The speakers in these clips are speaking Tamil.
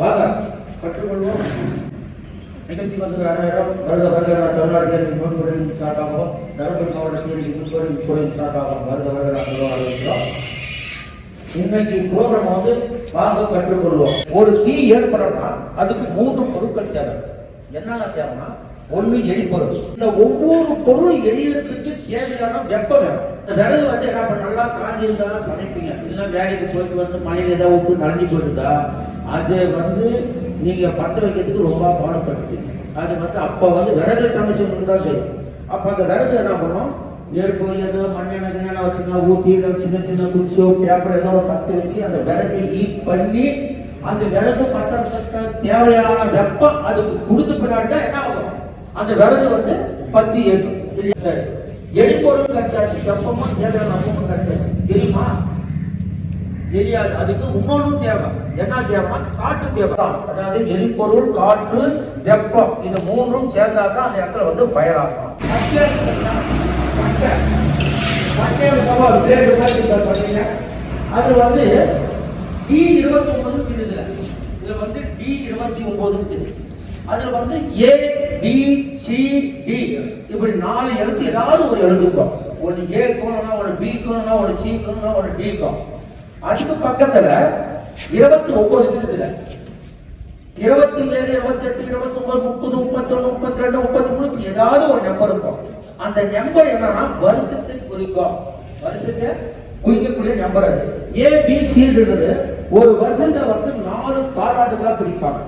வாங்க கற்றுக்கொள்வோம் நிகழ்ச்சி வந்து அனைவரும் வருக வருக என தமிழ்நாட்டில் முன்புரை சார்பாகவும் தருமபுரி மாவட்டத்தில் முன்புரை துறை சார்பாகவும் வருக வருக என இன்னைக்கு ப்ரோக்ராம் வந்து வாங்க கற்றுக்கொள்வோம் ஒரு தீ ஏற்படணும்னா அதுக்கு மூன்று பொருட்கள் தேவை. என்னென்ன தேவைன்னா ஒன்று எரிபொருள். இந்த ஒவ்வொரு பொருளும் எரியறதுக்கு தேவையான வெப்பம் வேணும். இந்த விறகு வந்து என்ன பண்ண நல்லா காஞ்சி இருந்தா சமைப்பீங்க. இல்லைன்னா வேலைக்கு போயிட்டு வந்து மழையில ஏதாவது விட்டு நனைஞ்சு போயிட்டுதா அது வந்து நீங்கள் பற்ற வைக்கிறதுக்கு ரொம்ப பாடுபட்டுருக்கீங்க. அது வந்து அப்போ வந்து விறகுல சமைச்சவங்களுக்கு தான் தெரியும் அப்போ அந்த விறகு என்ன பண்ணோம்? நெருப்பு ஏதோ மண்ணெண்ணெய் கிண்ணெண்ணெய் வச்சுன்னா ஊற்றி இல்லை சின்ன சின்ன குச்சோ பேப்பர் ஏதோ ஒரு பற்ற வச்சு அந்த விறகை ஹீட் பண்ணி அந்த விறகு பத்திரத்துக்கு தேவையான வெப்பம் அதுக்கு கொடுத்த பின்னாடி தான் என்ன ஆகும்? அந்த விறகு வந்து பத்தி ஏற்கும் சரி. எரிபொருள் கிடைச்சாச்சு. வெப்பமும் தேவையான வெப்பமும் கிடைச்சாச்சு. தெரியுமா? தெரியாது அதுக்கு இன்னொன்றும் தேவை. என்ன தேவைன்னா காற்று தேவை. அதாவது எரிபொருள் காற்று வெப்பம் இது மூன்றும் சேர்ந்தா தான் அந்த இடத்துல வந்து ஃபயர் ஆகும். அது வந்து டி இருபத்தி ஒன்பது இருக்குதுல இதுல வந்து டி இருபத்தி ஒன்பது இருக்குது அதுல வந்து ஏ பி சி டி இப்படி நாலு எழுத்து ஏதாவது ஒரு எழுத்து ஒன்று ஏ கோணம்னா ஒரு பி கோணம்னா ஒரு சி கோணம்னா ஒரு டி கோணம் அதுக்கு பக்கத்துல இருபத்தி ஒன்பது இருக்குதுல இருபத்தி ஏழு இருபத்தி எட்டு இருபத்தி ஒன்பது முப்பது முப்பத்தொன்னு முப்பத்தி ரெண்டு முப்பத்தி மூணு ஏதாவது ஒரு நம்பர் இருக்கும். அந்த நம்பர் என்னன்னா வருஷத்தை குறிக்கும் வருஷத்தை குறிக்கக்கூடிய நம்பர் அது. ஏ பி சின்றது ஒரு வருஷத்துல வந்து நாலு காலாண்டுகளா பிரிப்பாங்க.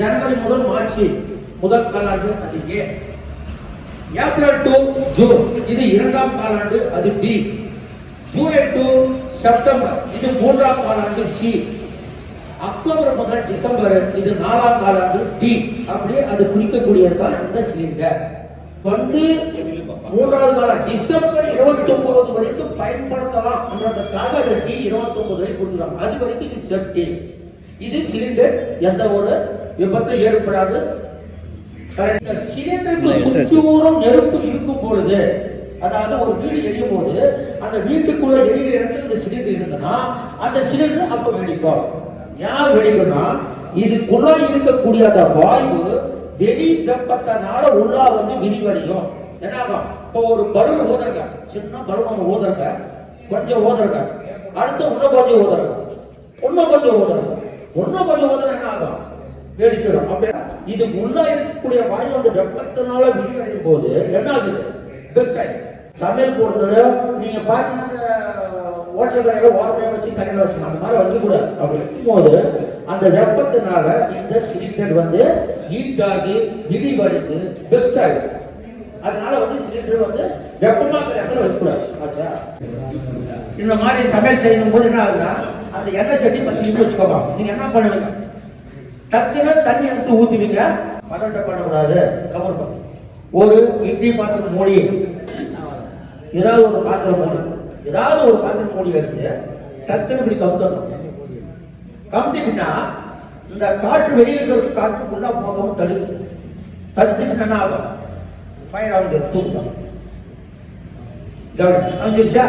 ஜனவரி முதல் மார்ச் முதல் காலாண்டு அது ஏ ஏப்ரல் டு ஜூன் இது இரண்டாம் காலாண்டு அது பி ஜூலை டு செப்டம்பர் இது மூன்றாம் காலாண்டு சி. அக்டோபர் முதல் டிசம்பர் இது நாலாம் காலாண்டு டி. அப்படியே அது குறிக்கக்கூடியதுதான் இந்த சிலிண்டர். வந்து மூன்றாவது காலம் டிசம்பர் இருபத்தி ஒன்பது வரைக்கும் பயன்படுத்தலாம் என்றதுக்காக அது டி இருபத்தி ஒன்பது வரைக்கும் கொடுத்துருக்காங்க. அது வரைக்கும் இது சேஃப்டி இது சிலிண்டர் எந்த ஒரு விபத்து ஏற்படாது. சிலிண்டருக்கு சுற்றூரம் நெருப்பு இருக்கும் பொழுது அதாவது ஒரு வீடு எரியும் போது அந்த வீட்டுக்குள்ள எரியிற இடத்துல இந்த சிலிண்டர் இருந்ததுன்னா அந்த சிலிண்டர் அப்ப வெடிக்கும் ஏன் வெடிக்கும்னா இதுக்குள்ள இருக்கக்கூடிய அந்த வாயு வெளி வெப்பத்தினால உள்ளா வந்து விரிவடையும். என்ன ஆகும் இப்போ ஒரு பலூன் ஊதுறங்க சின்ன பலூன் ஒன்று ஊதுறங்க கொஞ்சம் ஊதுறங்க அடுத்து இன்னும் கொஞ்சம் ஊதுறங்க இன்னும் கொஞ்சம் ஊதுறங்க இன்னும் கொஞ்சம் ஊதுறங்க என்ன ஆகும் வெடிச்சிடும். அப்படியே இது உள்ள இருக்கக்கூடிய வாயு அந்த வெப்பத்தினால விரிவடையும் போது என்ன ஆகுது பெஸ்ட் ஆயிடும். சமையல் பொறுத்தவரை நீங்க பாத்தீங்கன்னா ஓட்டல் கடையில ஓரமே வச்சு கடையில வச்சு அந்த மாதிரி வைக்க கூடாது. அப்படி வைக்கும்போது அந்த வெப்பத்தினால இந்த சிலிண்டர் வந்து ஹீட் ஆகி விரிவடைந்து பெஸ்ட் ஆகும் அதனால வந்து சிலிண்டர் வந்து வெப்பமா இருக்கிற இடத்துல வைக்கக்கூடாது ஆச்சா? இந்த மாதிரி சமையல் செய்யும் போது என்ன ஆகுதுன்னா அந்த எண்ணெய் சட்டி பத்தி வச்சுக்கோமா நீங்க என்ன பண்ணுவீங்க டக்குன்னு தண்ணி எடுத்து ஊத்துவீங்க. பதட்டம் பண்ணக்கூடாது கவர் பண்ணு. ஒரு இட்லி பாத்திரம் மூடி ஏதாவது ஒரு பாத்திரம் மூடி ஏதாவது ஒரு பாத்திரம் மூடி எடுத்து டக்குன்னு இப்படி கவுத்தணும் கவுத்திட்டுனா இந்த காற்று வெளியில் இருக்கிற காற்றுக்குள்ள போகவும் தடுக்கு தடுத்துச்சுன்னா என்ன ஆகும்? ஃபயர் ஆகுது தூக்கம். அமைஞ்சிருச்சா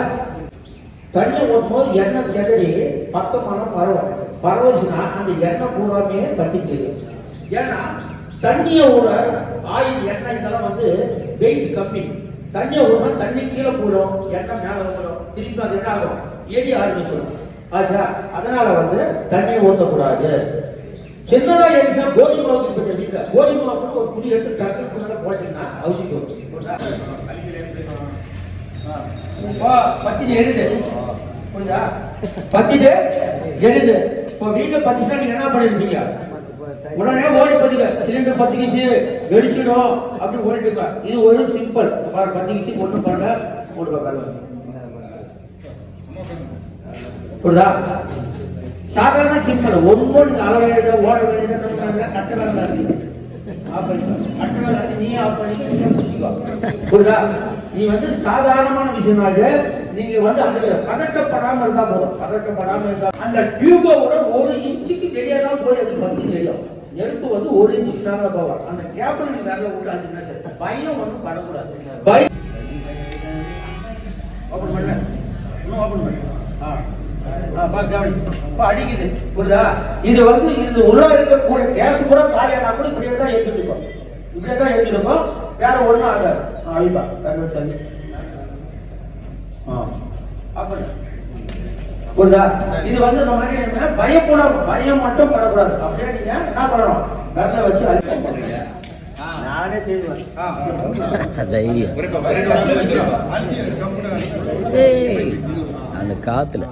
தண்ணி ஊற்றும் எண்ணெய் செதறி பக்கமான பரவும். பரவுச்சுன்னா அந்த எண்ணெய் பூராமே பத்தி ஏன்னா தண்ணியோட ஆயில் எண்ணெய் இதெல்லாம் வந்து வெயிட் கம்மி. தண்ணியை விடுறா தண்ணி கீழே போயிடும் எண்ணெய் மேலே வந்துடும். திருப்பி அது என்ன ஆகும்? எரிய ஆரம்பிச்சிடும். ஆச்சா? அதனால வந்து தண்ணியை ஊற்றக்கூடாது சின்னதாக எரிச்சா கோதுமை மாவு கொஞ்சம் வீட்டில் கோதுமை மாவு கூட ஒரு புளி எடுத்து டக்குன்னு போட்டீங்கன்னா அவிச்சிட்டு வா, பத்திட்டு எரியுது. புரியுதா? பத்திட்டு எழுது இப்போ வீட்டில் பத்திச்சா நீங்கள் என்ன பண்ணிருப்பீங்க உடனே ஓடி போட்டுங்க சிலிண்டர் பத்திக்கிச்சு வெடிச்சிடும் அப்படி ஓடிட்டு இருக்கா. இது ஒரு சிம்பிள். பாரு பத்திக்கிச்சு ஒன்றும் பண்ணல போட்டு கல்வி புரியுதா? சாதாரண சிம்பிள். நீங்க அள வேண்டியதா ஓட வேண்டியதா கட்ட வேலை ஆஃப் பண்ணிக்கோ. கட்ட வேலை நீ ஆஃப் பண்ணி புரியுதா? நீ வந்து சாதாரணமான விஷயம் அது நீங்க வந்து அந்த பதட்டப்படாம இருந்தா போதும். பதட்டப்படாம இருந்தா அந்த டியூபோட ஒரு இன்ச்சுக்கு வெளியே தான் போய் அது பத்தி வெளியும் நெருப்பு வந்து ஒரு இன்ச்சுக்கு மேல தான் போவான் அந்த கேப்ல நீங்க மேல என்ன சரி? பயம் ஒன்றும் படக்கூடாது. பயம் ஓப்பன் பண்ண. இன்னும் ஓப்பன் பண்ண. ஆ. அடிக்குது. புரியுதா? இது வந்து இது உள்ள இருக்கக்கூடிய கேஸ் கூட காலியானா கூட இப்படியே தான் ஏற்றிருக்கோம் இப்படியே தான் ஏற்றிருக்கோம் வேற ஒன்றும் ஆகாது. அழிப்பா. கண்ணு புரியுதா? இது வந்து இந்த மாதிரி என்ன பயப்பட பயம் மட்டும் படக்கூடாது. அப்படியே நீங்க என்ன பண்ணணும்? விரல வச்சு அழிக்க நானே செய்வேன். அந்த காத்துல.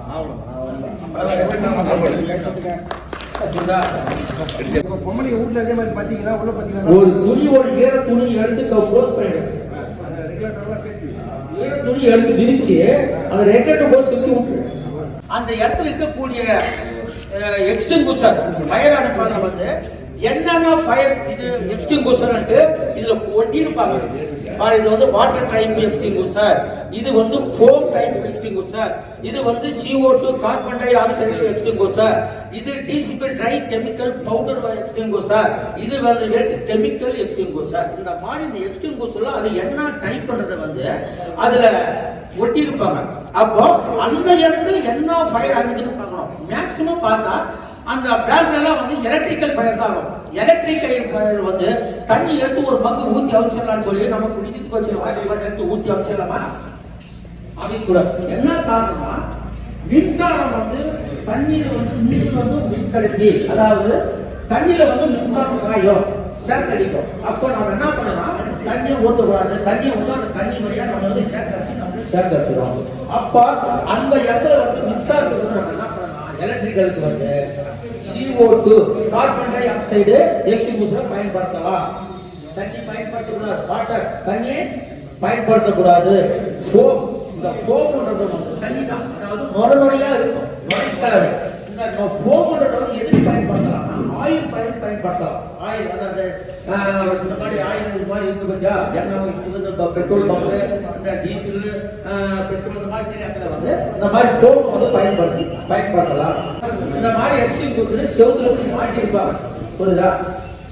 பொம்மனை வீட்டுல அதே மாதிரி பாத்தீங்கன்னா உள்ள பாத்தீங்கன்னா ஒரு துணி ஒரு ஈர துணி எடுத்து க்ளோஸ் பண்ணிடுங்க அந்த ரெகுலேட்டர்லாம் சேர்த்து ஈர துணி எடுத்து விரிச்சு அந்த ரெக்கெட்டை போய் சுத்தி விட்டு. அந்த இடத்துல இருக்கக்கூடிய எக்ஸ்டிங்குஷர் ஃபயர் அடுப்பான வந்து என்னென்ன ஃபயர் இது எக்ஸ்டிங்குஷர்ன்ட்டு இதுல ஒட்டியிருப்பாங்க. பாரு, இது வந்து வாட்டர் டைப் எக்ஸ்டிங்குஷர் இது வந்து ஃபோம் டைப் எக்ஸ்டிங்குஷர் இது வந்து CO2 carbon dioxide extinguisher இது டிசிபிள் ட்ரை கெமிக்கல் பவுடர் எக்ஸ்டிங்குஷர் இது வந்து ரெட் கெமிக்கல் எக்ஸ்டிங்குஷர் இந்த மாதிரி இந்த எக்ஸ்டிங்குஷர்ல அது என்ன டைப் பண்றது வந்து அதுல ஒட்டி இருப்பாங்க அப்போ அந்த இடத்துல என்ன ஃபயர் ஆகுதுன்னு பார்க்கணும். மேக்சிமம் பார்த்தா அந்த பேங்க்லாம் வந்து எலக்ட்ரிக்கல் ஃபயர் தான் ஆகும் எலக்ட்ரிக்கல் ஃபயர் வந்து தண்ணி எடுத்து ஒரு பங்கு ஊற்றி அமைச்சிடலாம்னு சொல்லி நம்ம குடிக்கிறதுக்கு வச்சிருக்கோம். எடுத்து ஊற்றி அமைச்சிடலாமா அப்படின்னு கூட. என்ன காரணம்னா மின்சாரம் வந்து தண்ணீர் வந்து மின் வந்து மின்கடத்தி. அதாவது தண்ணியில வந்து மின்சாரம் பாயும். அடிக்கும். அப்போ நம்ம என்ன பண்ணலாம்? தண்ணியை ஊற்றக்கூடாது தண்ணியை வந்து அந்த தண்ணி வழியா நம்ம வந்து சேகரிச்சு நம்ம சேகரிச்சிடும் அப்போ அந்த இடத்துல வந்து மின்சாரத்துக்கு வந்து நம்ம என்ன பண்ணலாம்? எலக்ட்ரிக்கலுக்கு வந்து CO2 கார்பன் டை ஆக்சைடு எக்ஸிபியூஷன் பயன்படுத்தலாம். தண்ணி பயன்படுத்தக்கூடாது. வாட்டர் தண்ணி பயன்படுத்தக்கூடாது. ஃபோம் இந்த ஃபோம்ன்றது வந்து தண்ணி தான் அதாவது நொர இருக்கும். பயன்படுத்தலாம். ஆயில் அதாவது இந்த மாதிரி ஆயில் இது மாதிரி இருக்கு பத்தியா? எண்ணெய் இந்த பெட்ரோல் பம்பு இந்த டீசல் பெட்ரோல் இந்த மாதிரி நேரத்தில் வந்து இந்த மாதிரி ஃபோம் வந்து பயன்படுத்தி பயன்படுத்தலாம். இந்த மாதிரி எக்ஸ்ட்ரீம் கொடுத்து செவத்துல போய் மாட்டியிருப்பாங்க. புரியுதா?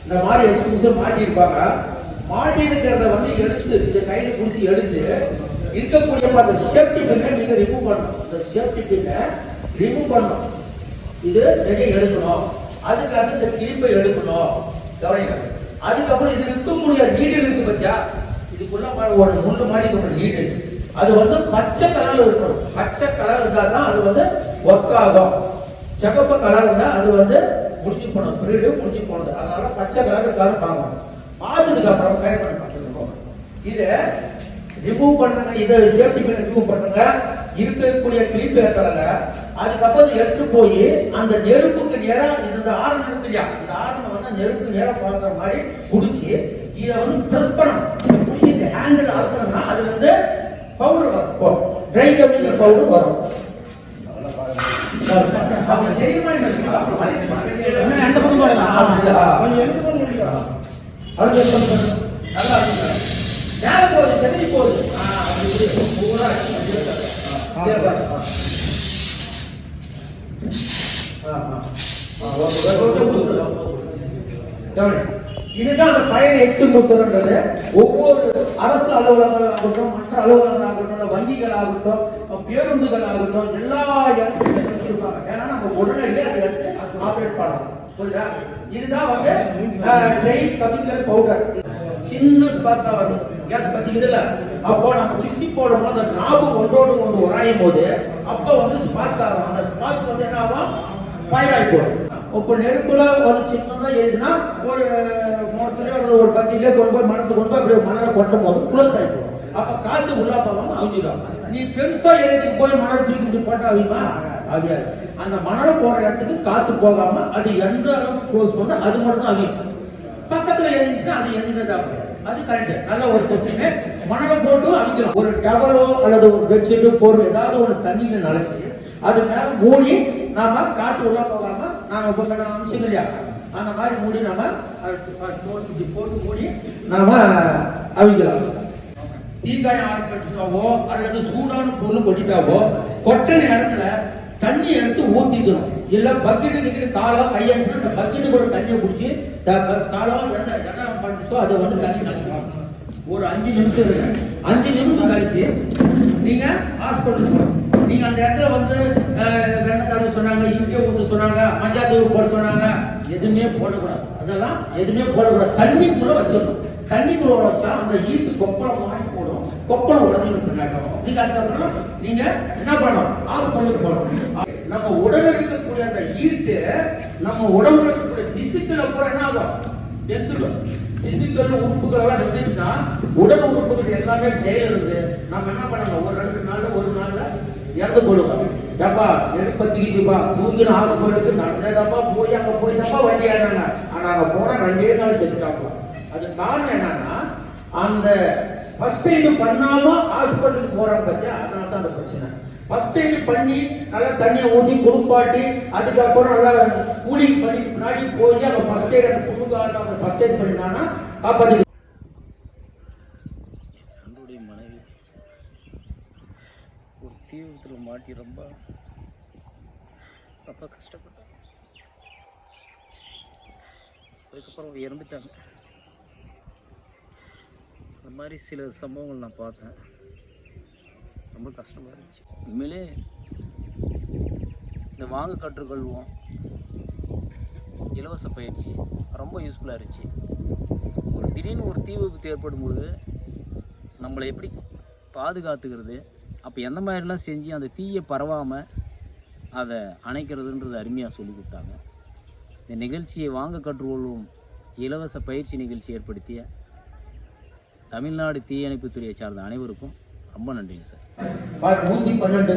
இந்த மாதிரி எக்ஸ்பிரஸ் மாட்டியிருப்பாங்க. மாட்டி வந்து எடுத்து இந்த கையில புடிச்சு எடுத்து இருக்கக்கூடிய அந்த சேஃப்டி பின்னை நீங்க ரிமூவ் பண்ணணும். இந்த சேஃப்டி பின்னை ரிமூவ் பண்ணணும். இது நிறைய எடுக்கணும். அதுக்கு இந்த கிளிப்பை எடுக்கணும். கவனிங்க. அதுக்கப்புறம் இது இருக்கக்கூடிய நீடில் இருக்கு பத்தியா? இதுக்குள்ள ஒரு முள்ளு மாதிரி ஒரு நீடில் அது வந்து பச்சை கலர்ல இருக்கணும். பச்சை கலர் இருந்தா தான் அது வந்து ஒர்க் ஆகும். சிகப்பு கலர் இருந்தா அது வந்து முடிஞ்சு போனது. பீரியடு முடிஞ்சு போனது. அதனால பச்சை கலர் இருக்காரு பார்க்கணும். பார்த்ததுக்கு அப்புறம் ஃபயர் பண்ணி பார்த்துருக்கோம் இதை ரிமூவ் பண்ணுங்க. இதை சேஃப்டி பண்ணி ரிமூவ் பண்ணுங்க. இருக்கக்கூடிய கிளிப் ஏத்துறாங்க அதுக்கப்புறம் இதை எடுத்துட்டு போய் அந்த நெருப்புக்கு நேரா இந்த ஆரணம் இருக்கு இல்லையா? இந்த ஆரணம் வந்து அந்த நெருப்புக்கு நேரா பார்க்குற மாதிரி பிடிச்சி இதை வந்து ப்ரெஸ் பண்ணணும். பிடிச்சி இந்த ஹேண்டில் அழுத்தணும்னா அது வந்து பவுடர் வரும். ட்ரை கெமிக்கல் பவுடர் வரும். அவங்க தெரியுமா. அந்த பக்கம் பாருங்க. அப்படியா? கொஞ்சம் எடுத்து பண்ணி எடுக்கலாம் அது கொஞ்சம் நல்லா இருக்கு. மேல போகுது, செதறி போகுது. ஆ, அப்படி இப்படி பூரா அடிச்சு அப்படியே தர. ஆ, சரி பாரு. ஆ, ஆ. ஆ, okay, okay, okay, okay, okay. கவனி. இதுதான் அந்த பழைய எக்ஸ்டிங்யூஷர்ன்றது ஒவ்வொரு அரசு அலுவலகங்களாகட்டும் மற்ற அலுவலகங்களாகட்டும் வங்கிகளாகட்டும் வங்கிகள் ஆகட்டும் பேருந்துகள் ஆகட்டும் எல்லா இடத்துலையும் வச்சிருப்பாங்க. ஏன்னா நம்ம உடனடியே அதை எடுத்து ஆப்ரேட் பண்ணலாம். புரியுதா? இதுதான் வந்து டெய் கமிக்கல் பவுடர் சின்ன ஸ்பார்க் வரும் வருது கேஸ் பத்திக்குதுல்ல அப்போ நம்ம சுத்தி போடும் போது அந்த நாபு ஒன்றோடு ஒன்று உராயும் போது அப்போ வந்து ஸ்பார்க் ஆகும். அந்த ஸ்பார்க் வந்து என்ன ஆகும்? ஃபயர் ஆகி போடும். இப்போ நெருப்புல ஒரு சின்னதா எழுதுனா ஒரு மரத்துலயோ அல்லது ஒரு பக்கெட்லயோ கொண்டு போய் மரத்துக்கு கொண்டு போய் அப்படியே மணலை கொட்டும் போது குளோஸ் ஆகிடும் அப்ப காத்து உள்ளா போகாம அவிஞ்சிடும் நீ பெருசா எழுதிக்கு போய் மணல் தூக்கிட்டு போட்டா அவியுமா அவியாது. அந்த மணல் போற இடத்துக்கு காத்து போகாம அது எந்த அளவுக்கு க்ளோஸ் பண்ண அது மட்டும் தான் அவியும். பக்கத்துல எழுந்துச்சுன்னா அது எழுதினதா? அது கரெக்ட் நல்ல ஒரு கொஸ்டின் மணலை போட்டு அவிக்கணும். ஒரு டவலோ அல்லது ஒரு பெட்ஷீட்டோ பொருள் ஏதாவது ஒரு தண்ணியில நனைச்சு அது மேல மூடி நாம காத்து உள்ள போகாம நான் இப்போ நான் அம்சம் இல்லையா அந்த மாதிரி மூடி நாம போட்டு போட்டு மூடி நாம அவிக்கலாம். தீக்காயம் ஆரம்பிச்சாவோ அல்லது சூடான பொருள் கொட்டிட்டாவோ கொட்டின இடத்துல தண்ணி எடுத்து ஊற்றிக்கணும் இல்ல பக்கெட்டு கிட்ட காலோ கையாச்சுன்னா அந்த பக்கெட்டு கூட தண்ணியை பிடிச்சி காலோ என்ன என்ன பண்ணுச்சோ அதை வந்து தண்ணி நினைச்சுக்கணும் ஒரு அஞ்சு நிமிஷம் இருக்கு அஞ்சு நிமிஷம் கழிச்சு நீங்க ஹாஸ்பிட்டல் போகணும். நீங்க அந்த இடத்துல வந்து அஹ், சொன்னாங்க இங்கே ஊத்து சொன்னாங்க மஞ்சா தூள் போட சொன்னாங்க எதுவுமே போடக்கூடாது. அதெல்லாம் எதுவுமே போடக்கூடாது. தண்ணிக்குள்ள வச்சிடணும். தண்ணிக்குள்ள வச்சா அந்த ஈத்து கொப்பளம் மாதிரி போடும். கொப்பளம் உடனே பின்னாடி நீங்க அதுக்கப்புறம் நீங்க என்ன பண்ணணும்? ஹாஸ்பிட்டலுக்கு போகணும் நம்ம உடல் இருக்கக்கூடிய அந்த ஈட்டு நம்ம உடம்புல இருக்கக்கூடிய திசுக்களை பூரா என்ன ஆகும்? எடுத்துடும் திசுக்கள் உறுப்புகள் எல்லாம் இருந்துச்சுன்னா உடல் உறுப்புகள் எல்லாமே செயல் இருக்கு நம்ம என்ன பண்ணலாம் ஒரு ரெண்டு நாள் ஒரு நாள்ல இறந்து போடுவாங்க ஏப்பா நெருப்பத்தி சிப்பா தூங்கின ஹாஸ்பிட்டலுக்கு நடந்தேதாப்பா போய் அங்க போய் தாப்பா வண்டி ஆனாங்க ஆனா அங்க போனா ரெண்டே நாள் செத்துட்டாப்பா அது காரணம் என்னன்னா அந்த ஃபர்ஸ்ட் எய்டு பண்ணாம ஹாஸ்பிட்டலுக்கு போறாங்க பத்தியா? அதனால தான் அந்த பிரச்சனை. ஃபர்ஸ்ட் எய்டு பண்ணி நல்லா தண்ணியை ஊட்டி குளிப்பாட்டி அதுக்கப்புறம் நல்லா கூலிங் பண்ணி முன்னாடி போய் அவன் ஃபர்ஸ்ட் எய்ட் அந்த புண்ணுக்காரன் அவங்க ஃபர்ஸ்ட் எய்ட் பண்ணினான்னா காப்பாற்றி மனைவி தீ விபத்தில் மாட்டி ரொம்ப ரொம்ப கஷ்டப்பட்டாங்க அதுக்கப்புறம் அவங்க இறந்துட்டாங்க. அந்த மாதிரி சில சம்பவங்கள் நான் பார்த்தேன். ரொம்ப கஷ்டமாக இருந்துச்சு. உண்மையிலே இந்த வாங்க கற்றுக்கொள்வோம் இலவச பயிற்சி ரொம்ப யூஸ்ஃபுல்லாக இருந்துச்சு. ஒரு திடீர்னு ஒரு தீ விபத்து ஏற்படும் பொழுது நம்மளை எப்படி பாதுகாத்துக்கிறது? அப்போ எந்த மாதிரிலாம் செஞ்சு அந்த தீயை பரவாமல் அதை அணைக்கிறதுன்றது அருமையாக சொல்லி கொடுத்தாங்க. இந்த நிகழ்ச்சியை வாங்க கற்றுக்கொள்ளும் இலவச பயிற்சி நிகழ்ச்சி ஏற்படுத்திய தமிழ்நாடு தீயணைப்புத்துறையை சார்ந்த அனைவருக்கும் ரொம்ப நன்றிங்க சார். நூற்றி பன்னெண்டு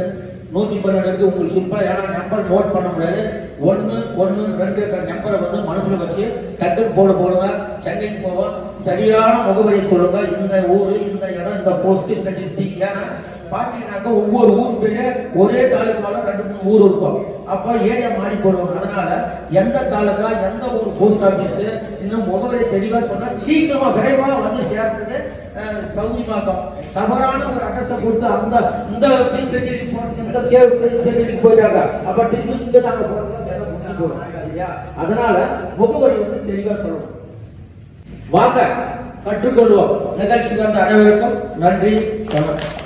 நூற்றி பன்னெண்டு உங்களுக்கு சூப்பராக ஏன்னா நம்பர் நோட் பண்ண முடியாது. ஒன்று ஒன்று ரெண்டு நம்பரை வந்து மனசில் வச்சு டக்குன்னு போட போடுங்க சென்னைக்கு போவோம் சரியான முகவரியை சொல்லுங்கள் இந்த ஊர் இந்த இடம் இந்த போஸ்ட் இந்த டிஸ்ட்ரிக்ட் ஏன்னா பாத்தீங்கன்னாக்கா ஒவ்வொரு ஊர் பேரு ஒரே தாலுக்கால ரெண்டு மூணு ஊர் இருக்கும். அப்ப ஏரியா மாறி போடுவாங்க அதனால எந்த தாலுக்கா எந்த ஊர் போஸ்ட் ஆபீஸ் இன்னும் முகவரி தெளிவா சொன்னா சீக்கிரமா விரைவா வந்து சேர்த்துட்டு அஹ், சௌகரியமாக்கும் தவறான ஒரு அட்ரஸை கொடுத்து அந்த இந்த பீச்செடிக்கு போட்டு இந்த கேவ் போயிட்டாங்க. அப்போ திருப்பி இங்க நாங்க போறதுல போறோம். இல்லையா? அதனால முகவரி வந்து தெளிவா சொல்லணும். வாங்க. கற்றுக்கொள்வோம். நிகழ்ச்சி வந்த அனைவருக்கும் நன்றி வணக்கம்.